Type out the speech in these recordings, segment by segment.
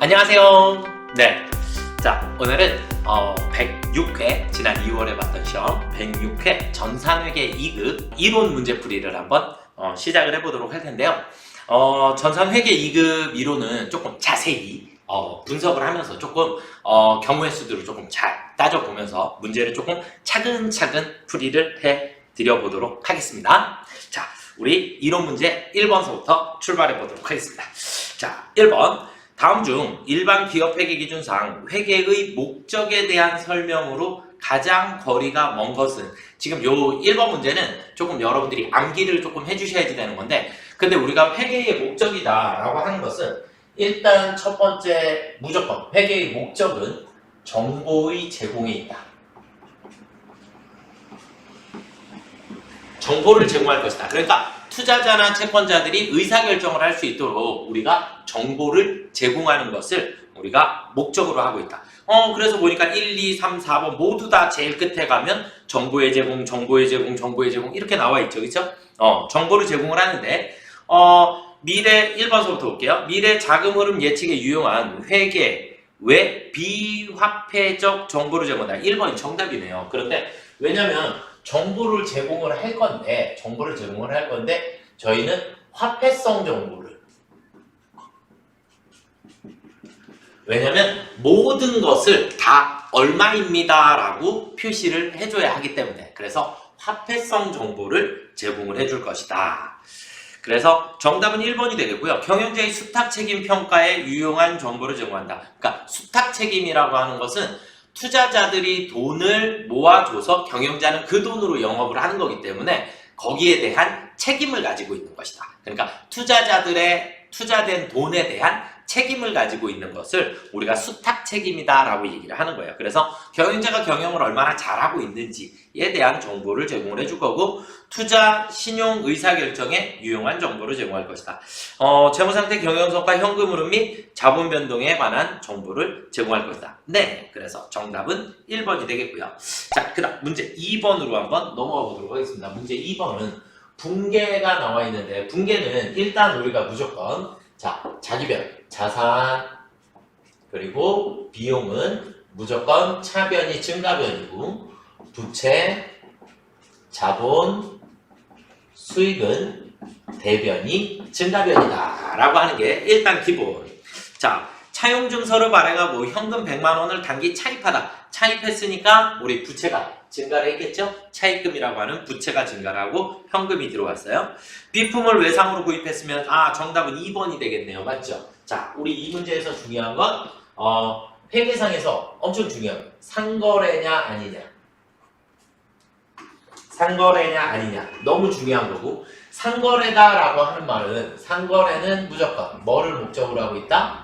안녕하세요. 네. 자, 오늘은 어, 106회, 지난 2월에 봤던 시험 106회 전산회계 2급 이론 문제풀이를 한번 어, 시작을 해보도록 할 텐데요. 어, 전산회계 2급 이론은 조금 자세히 어, 분석을 하면서 조금 어, 경우의 수들을 조금 잘 따져보면서 문제를 조금 차근차근 풀이를 해 드려보도록 하겠습니다. 자, 우리 이론 문제 1번서부터 출발해 보도록 하겠습니다. 자, 1번. 다음 중 일반 기업 회계 기준상 회계의 목적에 대한 설명으로 가장 거리가 먼 것은 지금 요 1번 문제는 조금 여러분들이 암기를 조금 해주셔야지 되는 건데 근데 우리가 회계의 목적이다 라고 하는 것은 일단 첫 번째 무조건 회계의 목적은 정보의 제공에 있다. 정보를 제공할 것이다. 그러니까 투자자나 채권자들이 의사결정을 할 수 있도록 우리가 정보를 제공하는 것을 우리가 목적으로 하고 있다. 어, 그래서 보니까 1, 2, 3, 4번 모두 다 제일 끝에 가면 정보의 제공, 정보의 제공, 정보의 제공 이렇게 나와 있죠. 그렇죠? 어, 정보를 제공을 하는데 어, 미래 1번서부터 볼게요. 미래 자금 흐름 예측에 유용한 회계 외 비화폐적 정보를 제공한다. 1번이 정답이네요. 그런데 왜냐면 정보를 제공을 할 건데 정보를 제공을 할 건데 저희는 화폐성 정보를 왜냐면 모든 것을 다 얼마입니다 라고 표시를 해줘야 하기 때문에 그래서 화폐성 정보를 제공을 해줄 것이다. 그래서 정답은 1번이 되겠고요. 경영자의 수탁 책임 평가에 유용한 정보를 제공한다. 그러니까 수탁 책임이라고 하는 것은 투자자들이 돈을 모아줘서 경영자는 그 돈으로 영업을 하는 거기 때문에 거기에 대한 책임을 가지고 있는 것이다. 그러니까 투자자들의 투자된 돈에 대한 책임을 가지고 있는 것을 우리가 수탁 책임이다라고 얘기를 하는 거예요. 그래서 경영자가 경영을 얼마나 잘하고 있는지에 대한 정보를 제공을 해줄 거고 투자 신용 의사 결정에 유용한 정보를 제공할 것이다. 어, 재무상태 경영성과 현금 흐름 및 자본 변동에 관한 정보를 제공할 것이다. 네, 그래서 정답은 1번이 되겠고요. 자, 그 다음 문제 2번으로 한번 넘어가 보도록 하겠습니다. 문제 2번은 붕괴가 나와 있는데 붕괴는 일단 우리가 무조건 자, 자기변, 자산, 그리고 비용은 무조건 차변이 증가변이고 부채, 자본, 수익은 대변이 증가변이다. 라고 하는 게 일단 기본. 자 차용증서를 발행하고 현금 100만 원을 단기 차입하다 차입했으니까 우리 부채가 증가를 했겠죠? 차입금이라고 하는 부채가 증가를 하고 현금이 들어왔어요. 비품을 외상으로 구입했으면 아 정답은 2번이 되겠네요. 맞죠? 자 우리 이 문제에서 중요한 건 어, 회계상에서 엄청 중요한 거. 상거래냐 아니냐? 상거래냐 아니냐? 너무 중요한 거고 상거래다라고 하는 말은 상거래는 무조건 뭐를 목적으로 하고 있다?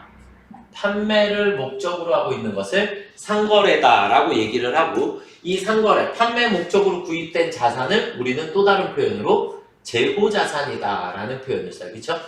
판매를 목적으로 하고 있는 것을 상거래다라고 얘기를 하고 이 상거래 판매 목적으로 구입된 자산을 우리는 또 다른 표현으로 재고 자산이다라는 표현을 써요. 그렇죠?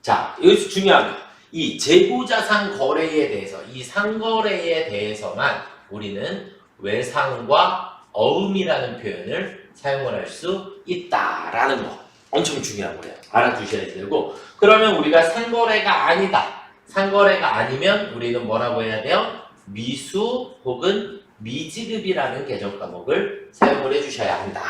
자, 여기서 중요한 거. 이 재고 자산 거래에 대해서 이 상거래에 대해서만 우리는 외상과 어음이라는 표현을 사용을 할 수 있다라는 거 엄청 중요한 거예요. 알아두셔야 되고 그러면 우리가 상거래가 아니다. 상거래가 아니면 우리는 뭐라고 해야 돼요? 미수 혹은 미지급이라는 개정 과목을 사용을 해주셔야 한다.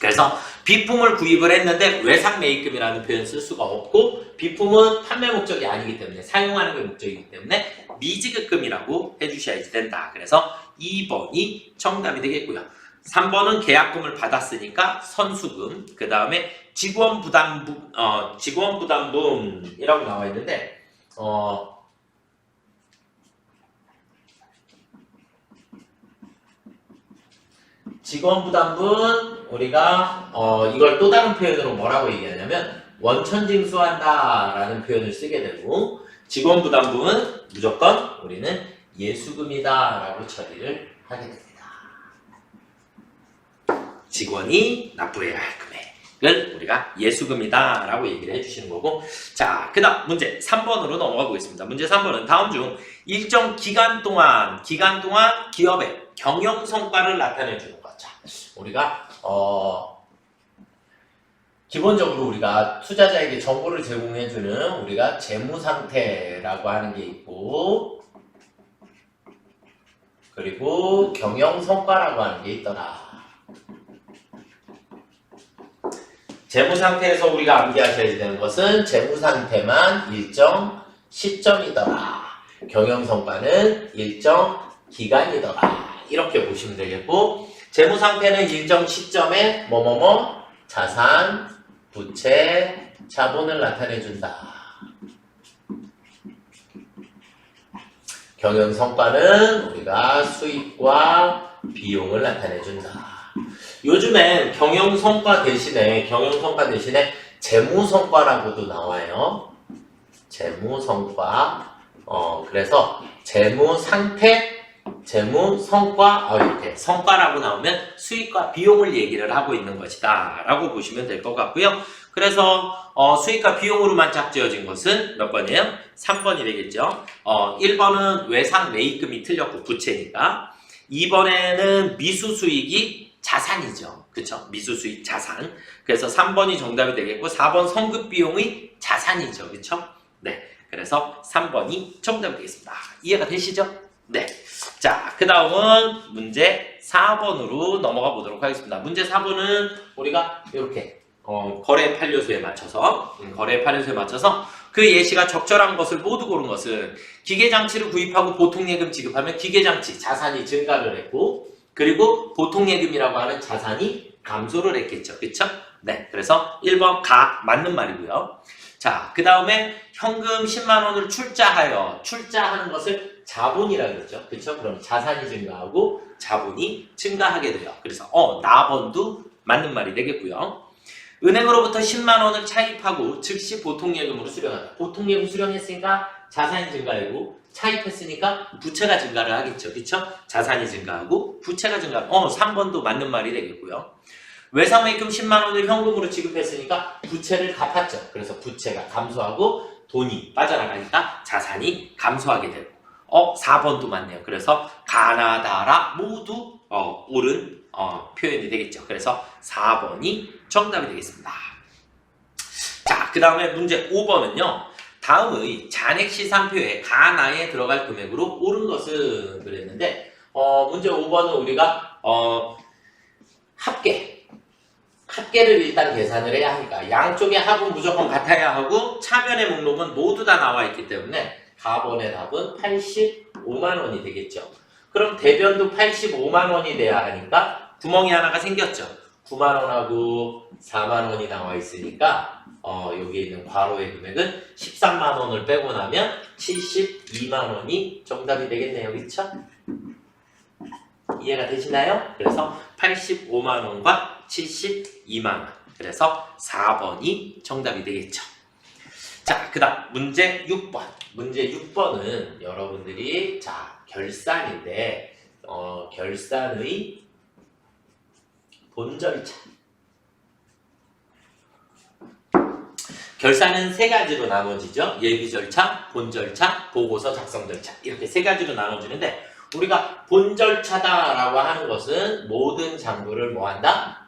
그래서 비품을 구입을 했는데 외상 매입금이라는 표현 쓸 수가 없고 비품은 판매 목적이 아니기 때문에 사용하는 게 목적이기 때문에 미지급금이라고 해주셔야지 된다. 그래서 2번이 정답이 되겠고요. 3번은 계약금을 받았으니까 선수금, 그 다음에 직원 부담금, 어, 직원 부담금이라고 나와 있는데, 어, 직원 부담분 우리가 어, 이걸 또 다른 표현으로 뭐라고 얘기하냐면 원천징수한다라는 표현을 쓰게 되고 직원 부담분은 무조건 우리는 예수금이다라고 처리를 하게 됩니다. 직원이 납부해야 할 금액 을 우리가 예수금이다 라고 얘기를 해주시는 거고 자 그 다음 문제 3번으로 넘어가 보겠습니다. 문제 3번은 다음 중 일정 기간 동안 기간 동안 기업의 경영 성과를 나타내 주는 것. 자, 우리가 어 기본적으로 우리가 투자자에게 정보를 제공해 주는 우리가 재무 상태라고 하는 게 있고 그리고 경영 성과라고 하는 게 있더라. 재무 상태에서 우리가 암기하셔야 되는 것은 재무 상태만 일정 시점이더라. 경영 성과는 일정 기간이더라. 이렇게 보시면 되겠고 재무 상태는 일정 시점에 뭐뭐뭐 자산, 부채, 자본을 나타내 준다. 경영 성과는 우리가 수익과 비용을 나타내 준다. 요즘엔 경영 성과 대신에 경영 성과 대신에 재무 성과라고도 나와요. 재무 성과. 어 그래서 재무 상태, 재무 성과 어, 이렇게 성과라고 나오면 수익과 비용을 얘기를 하고 있는 것이다 라고 보시면 될 것 같고요. 그래서 어, 수익과 비용으로만 짝지어진 것은 몇 번이에요? 3번이 되겠죠. 어, 1번은 외상 매입금이 틀렸고 부채니까 2번에는 미수 수익이 자산이죠. 그쵸? 미수 수익 자산. 그래서 3번이 정답이 되겠고 4번 성급 비용의 자산이죠. 그쵸? 네. 그래서 3번이 정답이 되겠습니다. 이해가 되시죠? 네. 자, 그 다음은 문제 4번으로 넘어가 보도록 하겠습니다. 문제 4번은 우리가 이렇게 어, 거래 판료수에 맞춰서 음, 거래 판료수에 맞춰서 그 예시가 적절한 것을 모두 고른 것은 기계장치를 구입하고 보통 예금 지급하면 기계장치 자산이 증가를 했고 그리고 보통 예금이라고 하는 자산이 감소를 했겠죠. 그쵸? 네. 그래서 1번 가 맞는 말이고요. 자, 그 다음에 현금 10만 원을 출자하여 출자하는 것을 자본이라 그러죠. 그쵸? 그럼 자산이 증가하고 자본이 증가하게 돼요. 그래서 어, 나번도 맞는 말이 되겠고요. 은행으로부터 10만 원을 차입하고 즉시 보통예금으로 수령한다. 보통예금 수령했으니까 자산이 증가하고 차입했으니까 부채가 증가를 하겠죠. 그쵸? 자산이 증가하고 부채가 증가. 어, 3번도 맞는 말이 되겠고요. 외상매입금 10만 원을 현금으로 지급했으니까 부채를 갚았죠. 그래서 부채가 감소하고 돈이 빠져나가니까 자산이 감소하게 되고. 어, 4번도 맞네요. 그래서 가나다라 모두 어, 옳은 어, 표현이 되겠죠. 그래서 4번이 정답이 되겠습니다. 자, 그 다음에 문제 5번은요. 다음의 잔액 시산표에 가나에 들어갈 금액으로 옳은 것은 그랬는데 어, 문제 5번은 우리가 어, 합계 합계를 일단 계산을 해야 하니까 양쪽의 합은 무조건 같아야 하고 차면의 목록은 모두 다 나와 있기 때문에 4번의 답은 85만 원이 되겠죠. 그럼 대변도 85만 원이 돼야 하니까 구멍이 하나가 생겼죠. 9만 원하고 4만 원이 나와 있으니까 어, 여기에 있는 괄호의 금액은 13만 원을 빼고 나면 72만 원이 정답이 되겠네요. 그렇죠? 이해가 되시나요? 그래서 85만 원과 72만 원. 그래서 4번이 정답이 되겠죠. 자, 그 다음 문제 6번. 문제 6번은 여러분들이 자, 결산인데 어, 결산의 본절차. 결산은 세 가지로 나눠지죠. 예비 절차, 본 절차, 보고서 작성 절차. 이렇게 세 가지로 나눠지는데 우리가 본 절차다라고 하는 것은 모든 장부를 뭐 한다?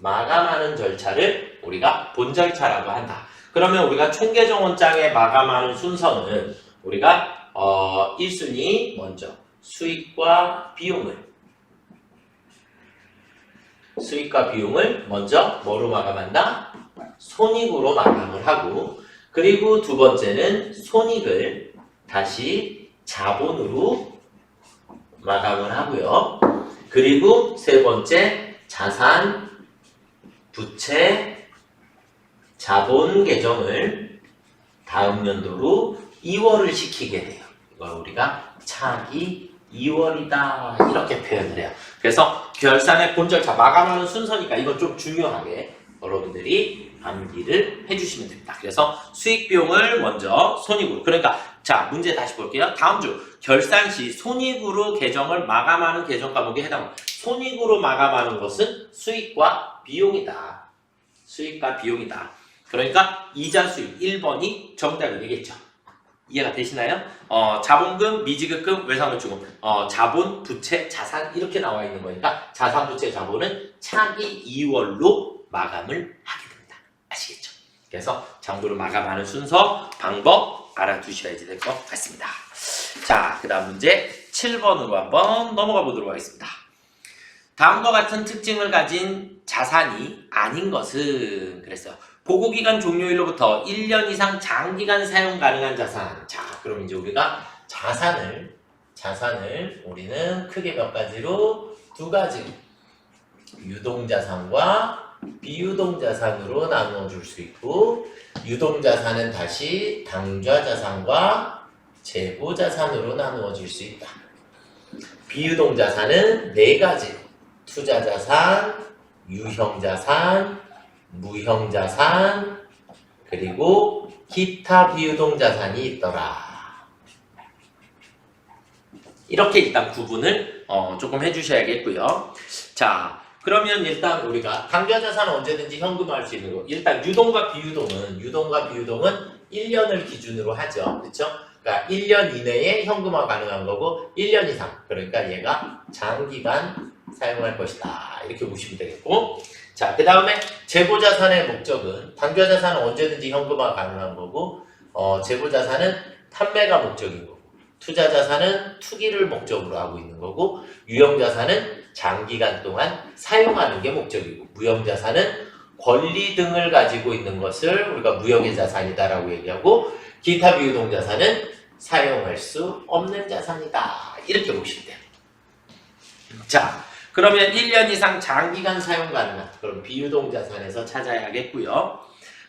마감하는 절차를 우리가 본 절차라고 한다. 그러면 우리가 총계정원장에 마감하는 순서는 우리가 어, 1순위 먼저 수익과 비용을 수익과 비용을 먼저 뭐로 마감한다? 손익으로 마감을 하고 그리고 두 번째는 손익을 다시 자본으로 마감을 하고요. 그리고 세 번째 자산, 부채, 자본 계정을 다음 연도로 이월을 시키게 돼요. 이걸 우리가 차기 2월이다 이렇게 표현을 해요. 그래서 결산의 본 절차 마감하는 순서니까 이건 좀 중요하게 여러분들이 암기를 해주시면 됩니다. 그래서 수익 비용을 먼저 손익으로 그러니까 자 문제 다시 볼게요. 다음 주 결산 시 손익으로 계정을 마감하는 계정 과목에 해당합니다. 손익으로 마감하는 것은 수익과 비용이다. 수익과 비용이다. 그러니까 이자 수익 1번이 정답이 되겠죠. 이해가 되시나요? 어, 자본금, 미지급금, 외상물주금, 어, 자본, 부채, 자산 이렇게 나와 있는 거니까 자산, 부채, 자본은 차기 2월로 마감을 하게 됩니다. 아시겠죠? 그래서 장부를 마감하는 순서, 방법 알아두셔야지 될것 같습니다. 자, 그 다음 문제 7번으로 한번 넘어가 보도록 하겠습니다. 다음과 같은 특징을 가진 자산이 아닌 것은 그랬어요. 보고기간 종료일로부터 1년 이상 장기간 사용 가능한 자산. 자, 그럼 이제 우리가 자산을 자산을 우리는 크게 몇 가지로 두 가지 유동자산과 비유동 자산으로 나누어 줄 수 있고 유동 자산은 다시 당좌 자산과 재고 자산으로 나누어 줄수 있다. 비유동 자산은 네 가지 투자 자산, 유형 자산, 무형 자산, 그리고 기타 비유동 자산이 있더라. 이렇게 일단 구분을 어, 조금 해주셔야겠고요. 자, 그러면 일단 우리가 당좌자산은 언제든지 현금화할 수 있는 거. 일단 유동과 비유동은 유동과 비유동은 1년을 기준으로 하죠. 그렇죠? 그러니까 1년 이내에 현금화 가능한 거고 1년 이상. 그러니까 얘가 장기간 사용할 것이다. 이렇게 보시면 되겠고. 자, 그 다음에 재고자산의 목적은 당좌자산은 언제든지 현금화 가능한 거고 어, 재고자산은 판매가 목적인 거고 투자자산은 투기를 목적으로 하고 있는 거고 유형자산은 장기간 동안 사용하는 게 목적이고 무형자산은 권리 등을 가지고 있는 것을 우리가 무형의 자산이다라고 얘기하고 기타 비유동 자산은 사용할 수 없는 자산이다 이렇게 보시면 돼요. 자 그러면 1년 이상 장기간 사용 가능한 그럼 비유동 자산에서 찾아야겠고요.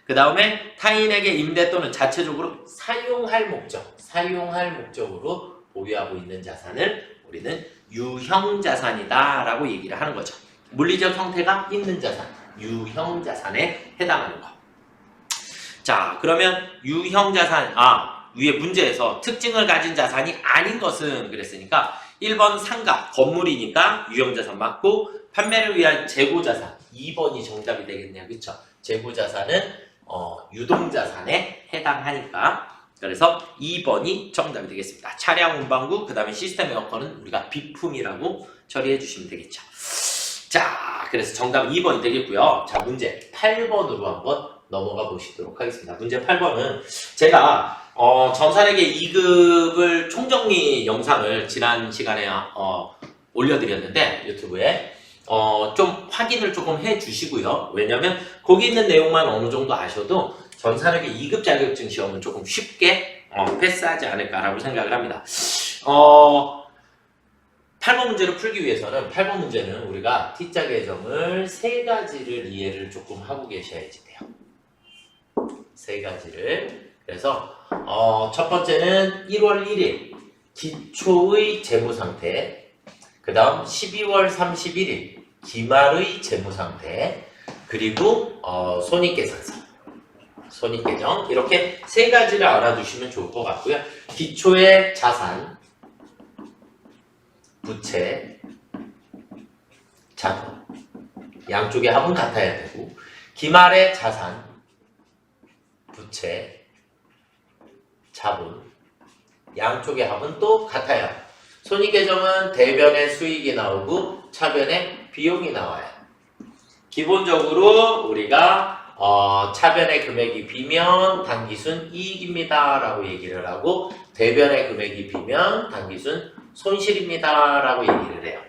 그 다음에 타인에게 임대 또는 자체적으로 사용할 목적, 사용할 목적으로 보유하고 있는 자산을 우리는 유형 자산이다라고 얘기를 하는 거죠. 물리적 형태가 있는 자산, 유형 자산에 해당하는 거. 자, 그러면 유형 자산, 아, 위에 문제에서 특징을 가진 자산이 아닌 것은 그랬으니까 1번 상가, 건물이니까 유형 자산 맞고 판매를 위한 재고 자산, 2번이 정답이 되겠네요. 그쵸? 재고 자산은 어, 유동 자산에 해당하니까 그래서 2번이 정답이 되겠습니다. 차량 운반구, 그 다음에 시스템 에어컨은 우리가 비품이라고 처리해 주시면 되겠죠. 자, 그래서 정답은 2번이 되겠고요. 자, 문제 8번으로 한번 넘어가 보시도록 하겠습니다. 문제 8번은 제가 어, 전산에게 2급을 총정리 영상을 지난 시간에 어, 올려드렸는데 유튜브에 어, 좀 확인을 조금 해 주시고요. 왜냐면 거기 있는 내용만 어느 정도 아셔도 전산학의 2급 자격증 시험은 조금 쉽게 어, 패스하지 않을까라고 생각을 합니다. 어, 8번 문제를 풀기 위해서는 8번 문제는 우리가 T자 계정을 세 가지를 이해를 조금 하고 계셔야지 돼요. 세 가지를. 그래서 어, 첫 번째는 1월 1일 기초의 재무 상태, 그 다음 12월 31일 기말의 재무 상태, 그리고 어, 손익계산서, 손익계정 이렇게 세 가지를 알아두시면 좋을 것 같고요. 기초의 자산, 부채, 자본 양쪽의 합은 같아야 되고 기말의 자산, 부채, 자본 양쪽의 합은 또 같아요. 손익계정은 대변의 수익이 나오고 차변의 비용이 나와요. 기본적으로 우리가 어, 차변의 금액이 비면 단기순 이익입니다 라고 얘기를 하고 대변의 금액이 비면 단기순 손실입니다 라고 얘기를 해요.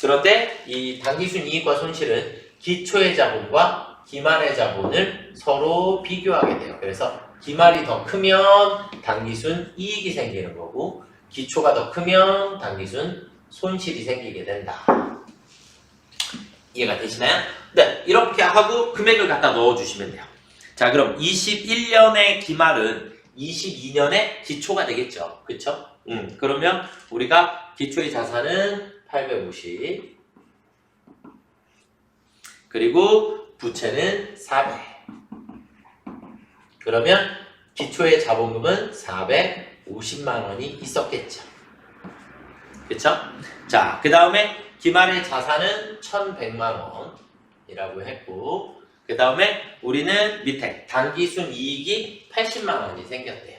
그런데 이 단기순 이익과 손실은 기초의 자본과 기말의 자본을 서로 비교하게 돼요. 그래서 기말이 더 크면 단기순 이익이 생기는 거고 기초가 더 크면 단기순 손실이 생기게 된다. 이해가 되시나요? 네, 이렇게 하고 금액을 갖다 넣어주시면 돼요. 자, 그럼 21년의 기말은 22년의 기초가 되겠죠. 그쵸? 음, 그러면 우리가 기초의 자산은 850, 그리고 부채는 400. 그러면 기초의 자본금은 450만 원이 있었겠죠. 그쵸? 자, 그 다음에 기말의 자산은 1100만 원이라고 했고, 그 다음에 우리는 밑에 단기순 이익이 80만 원이 생겼대요.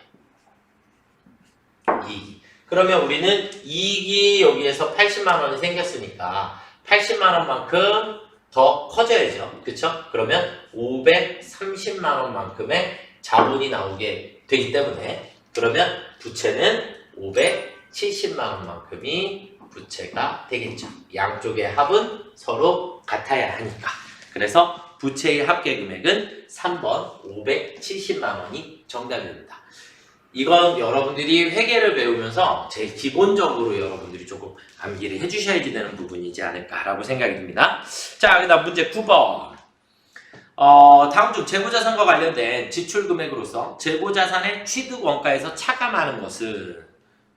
이익이. 그러면 우리는 이익이 여기에서 80만 원이 생겼으니까 80만 원만큼 더 커져야죠. 그쵸? 그러면 530만 원만큼의 자본이 나오게 되기 때문에 그러면 부채는 570만 원만큼이 부채가 되겠죠. 양쪽의 합은 서로 같아야 하니까. 그래서 부채의 합계 금액은 3번 570만 원이 정답입니다. 이건 여러분들이 회계를 배우면서 제일 기본적으로 여러분들이 조금 암기를 해주셔야지 되는 부분이지 않을까라고 생각이 듭니다. 자, 그 다음 문제 9번. 어, 다음 중 재고자산과 관련된 지출 금액으로서 재고자산의 취득 원가에서 차감하는 것은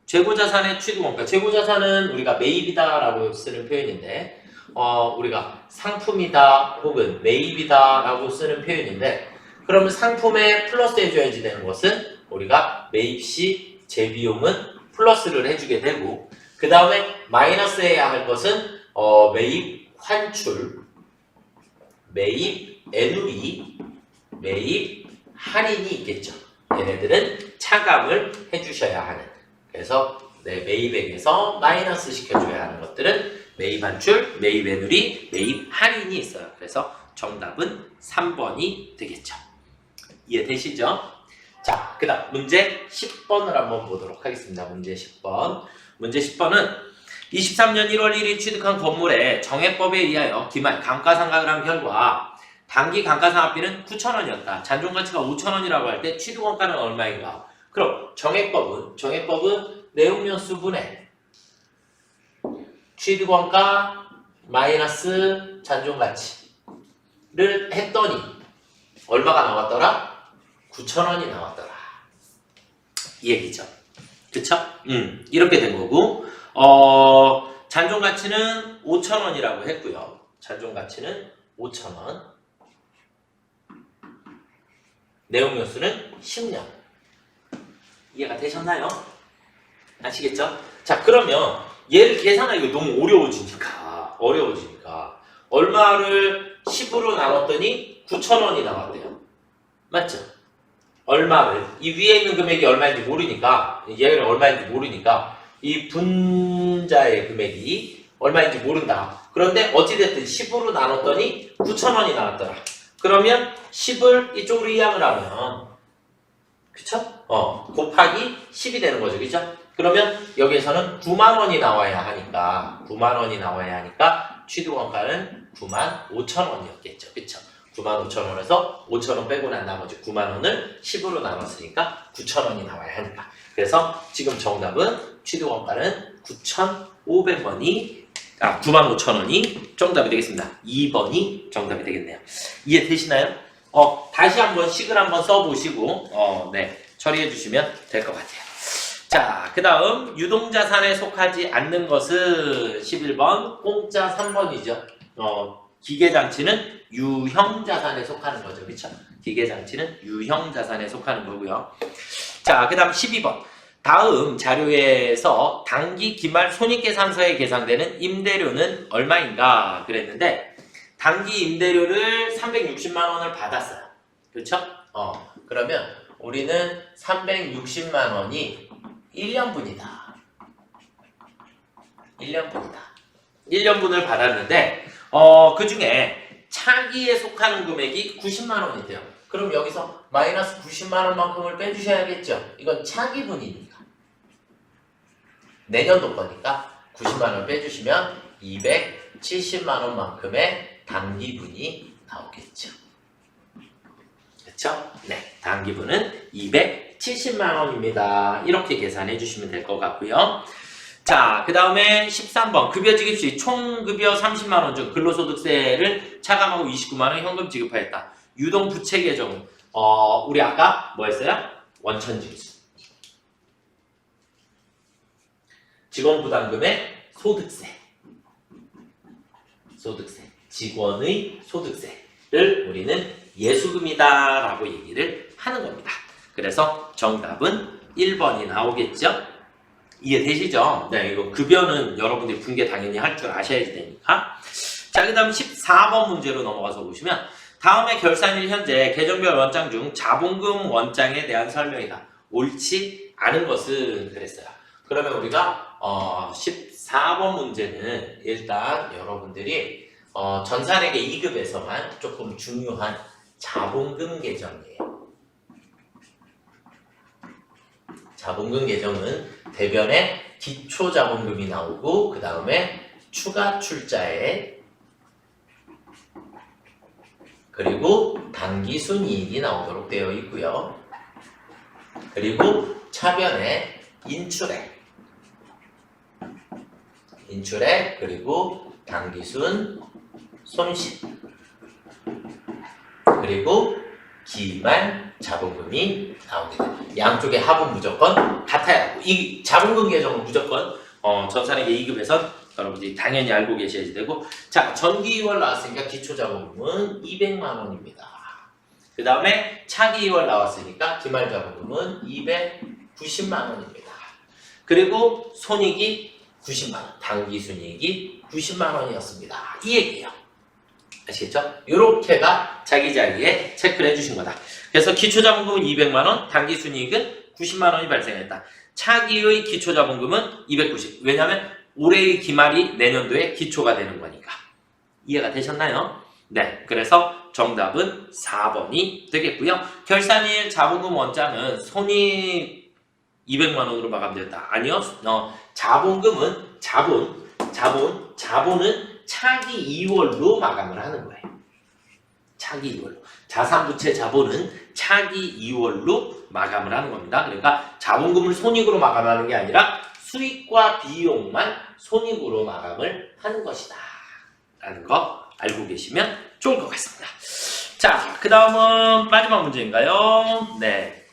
재고자산의 취득 원가. 재고자산은 우리가 매입이다라고 쓰는 표현인데, 어, 우리가 상품이다 혹은 매입이다라고 쓰는 표현인데, 그러면 상품에 플러스 해줘야지 되는 것은 우리가 매입 시 재비용은 플러스를 해주게 되고, 그 다음에 마이너스 해야 할 것은 어, 매입 환출, 매입 애누리, 매입 할인이 있겠죠. 얘네들은 차감을 해주셔야 하는. 그래서 네, 매입액에서 마이너스 시켜줘야 하는 것들은 매입 환출, 매입 애누리, 매입 할인이 있어요. 그래서 정답은 3번이 되겠죠. 이해되시죠? 자, 그 다음 문제 10번을 한번 보도록 하겠습니다. 문제 10번. 문제 10번은 23년 1월 1일 취득한 건물의 정액법에 의하여 기말 감가상각을 한 결과 단기 감가상각비는 9,000원이었다. 잔존가치가 5,000원이라고 할 때 취득원가는 얼마인가? 그럼 정액법은 정액법은 내용연수분의 취득원가 마이너스 잔존가치를 했더니 얼마가 나왔더라? 9,000원이 나왔더라. 이 얘기죠. 그쵸? 음, 이렇게 된 거고, 어, 잔존 가치는 5,000원이라고 했고요. 잔존 가치는 5,000원. 내용 요수는 10년. 이해가 되셨나요? 아시겠죠? 자, 그러면 얘를 계산하기가 너무 어려워지니까, 어려워지니까, 얼마를 10으로 나눴더니 9,000원이 나왔대요. 맞죠? 얼마를 이 위에 있는 금액이 얼마인지 모르니까 얘는 얼마인지 모르니까 이 분자의 금액이 얼마인지 모른다. 그런데 어찌됐든 10으로 나눴더니 9,000원이 나왔더라. 그러면 10을 이쪽으로 이항을 하면 그쵸? 어 곱하기 10이 되는 거죠. 그죠? 그러면 여기에서는 9만 원이 나와야 하니까 9만 원이 나와야 하니까 취득 원가는 9만 5천 원이었겠죠. 그쵸? 9만 5천 원에서 5천 원 빼고 난 나머지 9만 원을 10으로 나눴으니까 9천 원이 나와야 하니까. 그래서 지금 정답은 취득 원가는 9,500원이 아 9만 5천 원이 정답이 되겠습니다. 2번이 정답이 되겠네요. 이해 되시나요? 어 다시 한번 식을 한번 써보시고 어네 처리해 주시면 될 것 같아요. 자, 그 다음 유동자산에 속하지 않는 것은 11번, 공짜 3번이죠. 어, 기계장치는 유형자산에 속하는 거죠. 그쵸? 기계장치는 유형자산에 속하는 거고요. 자, 그 다음 12번. 다음 자료에서 단기 기말 손익계산서에 계산되는 임대료는 얼마인가 그랬는데 단기 임대료를 360만 원을 받았어요. 그렇죠? 어, 그러면 우리는 360만 원이 1년분이다. 1년분이다. 1년분을 받았는데 어, 그 중에 차기에 속하는 금액이 90만 원이 돼요. 그럼 여기서 마이너스 90만 원만큼을 빼주셔야겠죠. 이건 차기분이니까. 내년도 거니까 90만 원 빼주시면 270만 원만큼의 단기분이 나오겠죠. 그렇죠? 네, 단기분은 270만 원입니다. 이렇게 계산해 주시면 될 것 같고요. 자, 그 다음에 13번 급여 지급 시 총급여 30만 원 중 근로소득세를 차감하고 29만 원 현금 지급하였다. 유동 부채 계정 어, 우리 아까 뭐 했어요? 원천 징수. 직원 부담금의 소득세. 소득세. 직원의 소득세를 우리는 예수금이다 라고 얘기를 하는 겁니다. 그래서 정답은 1번이 나오겠죠? 이해되시죠? 네, 이거 급여는 여러분들이 분계 당연히 할 줄 아셔야 되니까. 자, 그 다음 14번 문제로 넘어가서 보시면 다음의 결산일 현재 계정별 원장 중 자본금 원장에 대한 설명이다. 옳지 않은 것은 그랬어요. 그러면 우리가 어, 14번 문제는 일단 여러분들이 어, 전산회계 2급에서만 조금 중요한 자본금 계정이에요. 자본금 계정은 대변에 기초 자본금이 나오고 그 다음에 추가 출자액 그리고 당기 순이익이 나오도록 되어 있고요. 그리고 차변에 인출액 인출액 그리고 당기순 손실 그리고 기말 자본금이 나오게 됩니다. 양쪽의 합은 무조건 같아야 하고 이 자본금 계정은 무조건 어, 전산회계 2급에선 여러분들이 당연히 알고 계셔야 되고 자 전기 2월 나왔으니까 기초 자본금은 200만 원입니다. 그 다음에 차기 2월 나왔으니까 기말 자본금은 290만 원입니다. 그리고 손익이 90만 원, 당기 순이익이 90만 원이었습니다. 이 얘기예요. 아시겠죠? 요렇게가 자기 자리에 체크를 해주신 거다. 그래서 기초자본금은 200만 원, 당기순이익은 90만 원이 발생했다. 차기의 기초자본금은 290. 왜냐하면 올해의 기말이 내년도에 기초가 되는 거니까. 이해가 되셨나요? 네. 그래서 정답은 4번이 되겠고요. 결산일 자본금 원장은 손익 200만 원으로 마감되었다. 아니요. 어, 자본금은 자본, 자본, 자본은 차기 2월로 마감을 하는 거예요. 차기 2월로. 자산부채 자본은 차기 2월로 마감을 하는 겁니다. 그러니까 자본금을 손익으로 마감하는 게 아니라 수익과 비용만 손익으로 마감을 하는 것이다. 라는 거 알고 계시면 좋을 것 같습니다. 자, 그 다음은 마지막 문제인가요? 네.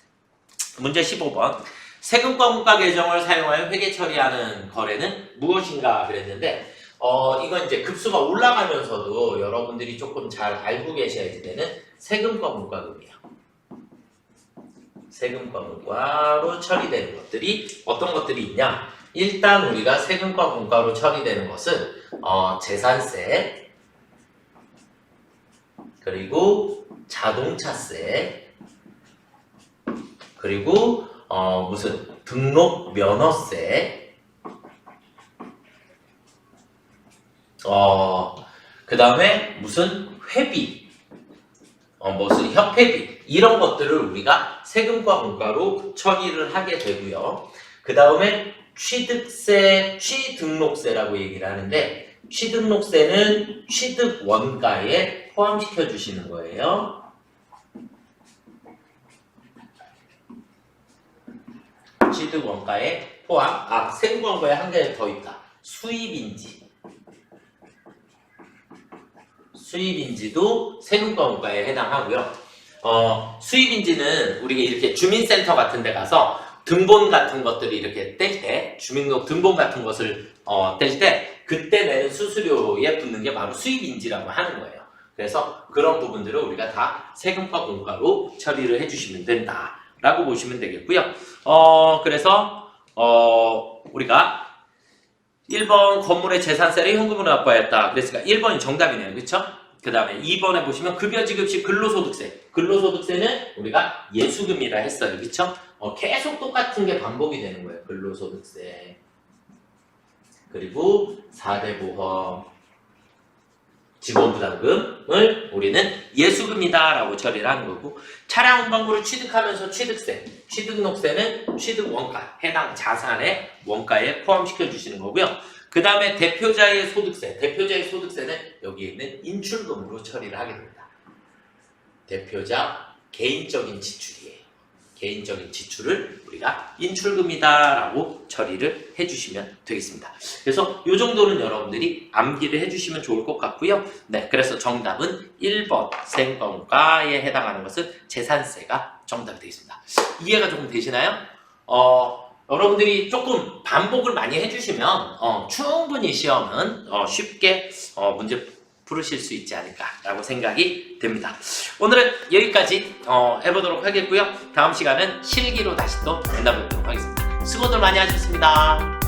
문제 15번. 세금과 물가 계정을 사용하여 회계 처리하는 거래는 무엇인가 그랬는데 어, 이건 이제 급수가 올라가면서도 여러분들이 조금 잘 알고 계셔야 되는 세금과 물가금이에요. 세금과 물가로 처리되는 것들이 어떤 것들이 있냐? 일단 우리가 세금과 물가로 처리되는 것은 어, 재산세 그리고 자동차세 그리고 어, 무슨 등록 면허세 어, 그 다음에 무슨 회비, 어, 무슨 협회비, 이런 것들을 우리가 세금과 물가로 처리를 하게 되고요. 그 다음에 취득세, 취등록세라고 얘기를 하는데, 취등록세는 취득 원가에 포함시켜 주시는 거예요. 취득 원가에 포함, 아, 세금 원가에 한 개 더 있다. 수입인지. 수입인지도 세금과 원가에 해당하고요. 어, 수입인지는 우리가 이렇게 주민센터 같은 데 가서 등본 같은 것들을 이렇게 뗄 때, 주민등록 등본 같은 것을 어, 뗄 때, 그때 내는 수수료에 붙는 게 바로 수입인지라고 하는 거예요. 그래서 그런 부분들을 우리가 다 세금과 공가로 처리를 해주시면 된다라고 보시면 되겠고요. 어, 그래서 어, 우리가 1번 건물의 재산세를 현금으로 납부하였다. 그랬으니까 1번이 정답이네요. 그렇죠? 그 다음에 2번에 보시면 급여지급시 근로소득세. 근로소득세는 우리가 예수금이라 했어요. 그렇죠? 어, 계속 똑같은 게 반복이 되는 거예요. 근로소득세. 그리고 4대 보험, 직원부담금을 우리는 예수금이다 라고 처리를 하는 거고 차량 운반구를 취득하면서 취득세, 취득록세는 취득 원가, 해당 자산의 원가에 포함시켜 주시는 거고요. 그 다음에 대표자의 소득세, 대표자의 소득세는 여기에 있는 인출금으로 처리를 하게 됩니다. 대표자 개인적인 지출이에요. 개인적인 지출을 우리가 인출금이다라고 처리를 해주시면 되겠습니다. 그래서 이 정도는 여러분들이 암기를 해주시면 좋을 것 같고요. 네, 그래서 정답은 1번 생건가에 해당하는 것은 재산세가 정답이 되겠습니다. 이해가 조금 되시나요? 어, 여러분들이 조금 반복을 많이 해주시면 어, 충분히 시험은 어, 쉽게 어, 문제 풀으실 수 있지 않을까라고 생각이 됩니다. 오늘은 여기까지 어, 해보도록 하겠고요. 다음 시간은 실기로 다시 또 만나보도록 하겠습니다. 수고들 많이 하셨습니다.